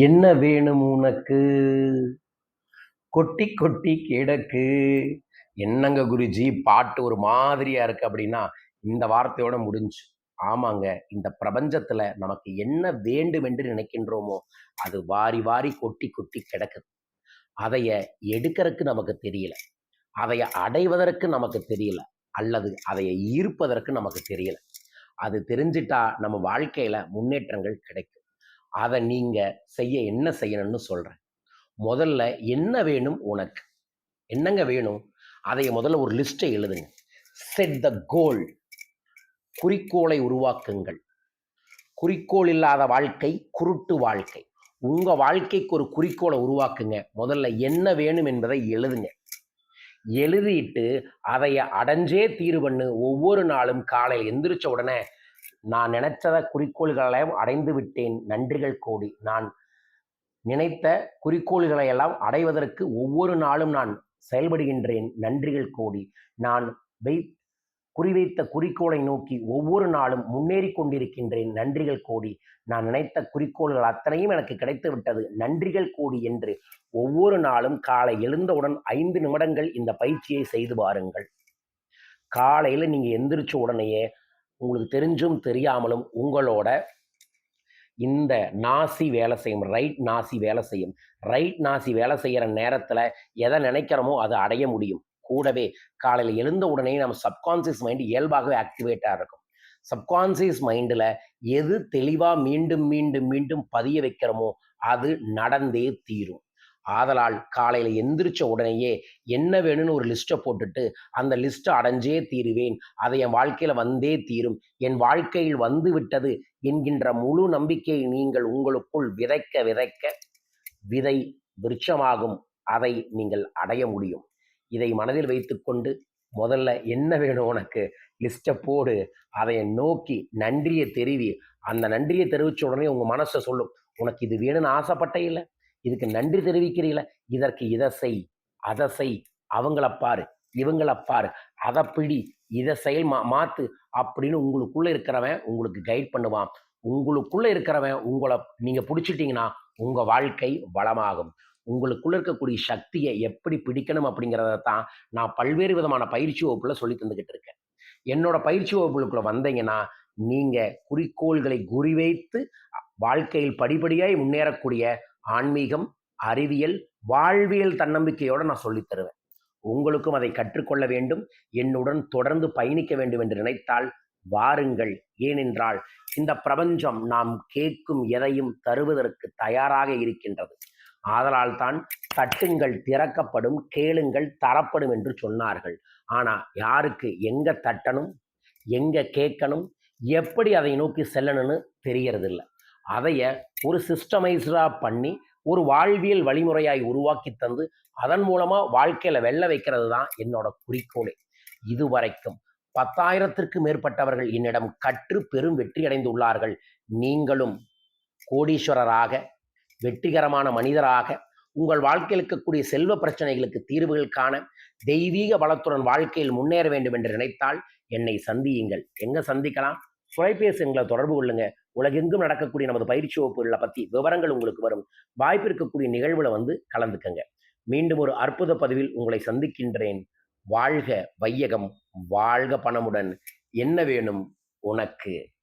என்ன வேணும் உனக்கு? கொட்டி கொட்டி கிடக்கு. என்னங்க குருஜி பாட்டு ஒரு மாதிரியா இருக்கு அப்படின்னா இந்த வார்த்தையோட முடிஞ்சு. ஆமாங்க இந்த பிரபஞ்சத்துல நமக்கு என்ன வேண்டும் என்று நினைக்கின்றோமோ அது வாரி வாரி கொட்டி கொட்டி கிடக்குது அதைய எடுக்கிறதுக்கு நமக்கு தெரியல. அதைய அடைவதற்கு நமக்கு தெரியல. அல்லது அதைய ஈர்ப்பதற்கு நமக்கு தெரியல. அது தெரிஞ்சிட்டா நம்ம வாழ்க்கையில முன்னேற்றங்கள் கிடைக்கும். அதை நீங்கள் செய்ய என்ன செய்யணும்னு சொல்கிறேன் முதல்ல என்ன வேணும் உனக்கு? என்னங்க வேணும்? அதை முதல்ல ஒரு லிஸ்ட்டை எழுதுங்க. செட் த கோல் குறிக்கோளை உருவாக்குங்கள். குறிக்கோள் இல்லாத வாழ்க்கை குருட்டு வாழ்க்கை. உங்கள் வாழ்க்கைக்கு ஒரு குறிக்கோளை உருவாக்குங்க. முதல்ல என்ன வேணும் என்பதை எழுதுங்க. எழுதிட்டு அதை அடைஞ்சே தீர்வு பண்ணு. ஒவ்வொரு நாளும் காலையில் எந்திரிச்ச உடனே நான் நினைச்சத குறிக்கோள்களையும் அடைந்து விட்டேன். நன்றிகள் கோடி. நான் நினைத்த குறிக்கோள்களை எல்லாம் அடைவதற்கு ஒவ்வொரு நாளும் நான் செயல்படுகின்றேன். நன்றிகள் கோடி. நான் வை குறிவைத்த குறிக்கோளை நோக்கி ஒவ்வொரு நாளும் முன்னேறி கொண்டிருக்கின்றேன். நன்றிகள் கோடி. நான் நினைத்த குறிக்கோள்கள் அத்தனையும் எனக்கு கிடைத்து விட்டது. நன்றிகள் கோடி என்று ஒவ்வொரு நாளும் காலை எழுந்தவுடன் ஐந்து நிமிடங்கள் இந்த பயிற்சியை செய்து பாருங்கள் காலையில் நீங்கள் எந்திரிச்ச உடனேயே உங்களுக்கு தெரிஞ்சும் தெரியாமலும் உங்களோட இந்த நாசி வேலை செய்யும் ரைட் நாசி வேலை செய்யும். ரைட் நாசி வேலை செய்கிற நேரத்தில் எதை நினைக்கிறோமோ அதை அடைய முடியும். கூடவே காலையில் எழுந்த உடனே நம்ம சப்கான்சியஸ் மைண்டு இயல்பாகவே ஆக்டிவேட்டாக இருக்கும். சப்கான்சியஸ் மைண்டில் எது தெளிவாக மீண்டும் மீண்டும் மீண்டும் பதிய வைக்கிறோமோ அது நடந்தே தீரும். ஆதலால் காலையில் எந்திரிச்ச உடனேயே என்ன வேணும்னு ஒரு லிஸ்ட்டை போட்டுட்டு அந்த லிஸ்ட்டை அடைஞ்சே தீருவேன். அதை என் வாழ்க்கையில் வந்தே தீரும். என் வாழ்க்கையில் வந்து விட்டது என்கின்ற முழு நம்பிக்கையை நீங்கள் உங்களுக்குள் விதைக்க விதைக்க விதை விருட்சமாகும். அதை நீங்கள் அடைய முடியும். இதை மனதில் வைத்துக்கொண்டு முதல்ல என்ன வேணும் உனக்கு? லிஸ்ட்டை போடு. அதை நோக்கி நன்றியை தெரிவி. அந்த நன்றியை தெரிவித்த உடனே உங்கள் மனசை சொல்லும். உனக்கு இது வேணும்னு ஆசைப்பட்டே இல்லை. இதுக்கு நன்றி தெரிவிக்கிறீங்கள? இதற்கு இதை செய் அதை செய் அவங்கள பாரு இவங்கள பாரு அதை பிடி இதை செயல் மா மாற்று அப்படின்னு உங்களுக்குள்ளே இருக்கிறவன் உங்களுக்கு கைட் பண்ணுவான். உங்களுக்குள்ளே இருக்கிறவன் உங்களை நீங்கள் பிடிச்சிட்டிங்கன்னா உங்கள் வாழ்க்கை வளமாகும். உங்களுக்குள்ள இருக்கக்கூடிய சக்தியை எப்படி பிடிக்கணும் அப்படிங்கிறத தான் நான் பல்வேறு விதமான பயிற்சி வகுப்புல சொல்லி தந்துக்கிட்டு இருக்கேன். என்னோட பயிற்சி வகுப்புகளுக்குள்ள வந்தீங்கன்னா நீங்க குறிக்கோள்களை குறிவைத்து வாழ்க்கையில் படிப்படியாய் முன்னேறக்கூடிய ஆன்மீகம் அறிவியல் வாழ்வியல் தன்னம்பிக்கையோடு நான் சொல்லித் தருவேன். உங்களுக்கும் அதை கற்றுக்கொள்ள வேண்டும். என்னுடன் தொடர்ந்து பயணிக்க வேண்டும் என்று நினைத்தால் வாருங்கள். ஏனென்றால் இந்த பிரபஞ்சம் நாம் கேட்கும் எதையும் தருவதற்கு தயாராக இருக்கின்றது. ஆதலால் தான் தட்டுங்கள் திறக்கப்படும் கேளுங்கள் தரப்படும் என்று சொன்னார்கள். ஆனால் யாருக்கு எங்க தட்டணும் எங்க கேட்கணும் எப்படி அதை நோக்கி செல்லணும்னு தெரியறதில்லை. அதைய ஒரு சிஸ்டமைஸ்டாக பண்ணி ஒரு வாழ்வியல் வழிமுறையாய் உருவாக்கி தந்து அதன் மூலமாக வாழ்க்கையில் வெல்ல வைக்கிறது தான் என்னோட குறிக்கோளே. இதுவரைக்கும் பத்தாயிரத்திற்கு மேற்பட்டவர்கள் என்னிடம் கற்று பெரும் வெற்றி அடைந்துள்ளார்கள். நீங்களும் கோடீஸ்வரராக வெற்றிகரமான மனிதராக உங்கள் வாழ்க்கையில் இருக்கக்கூடிய செல்வ பிரச்சனைகளுக்கு தீர்வுகள் காண தெய்வீக பலத்துடன் வாழ்க்கையில் முன்னேற வேண்டும் என்று நினைத்தால் என்னை சந்தியுங்கள். எங்க சந்திக்கலாம்? தொலைபேசி எங்களை தொடர்பு கொள்ளுங்க. உலகெங்கும் நடக்கக்கூடிய நமது பயிற்சி வகுப்புகளை பற்றி விவரங்கள் உங்களுக்கு வரும். வாய்ப்பு இருக்கக்கூடிய நிகழ்வுல வந்து கலந்துக்கங்க. மீண்டும் ஒரு அற்புத பதிவில் உங்களை சந்திக்கின்றேன். வாழ்க வையகம் வாழ்க பணமுடன். என்ன வேணும் உனக்கு?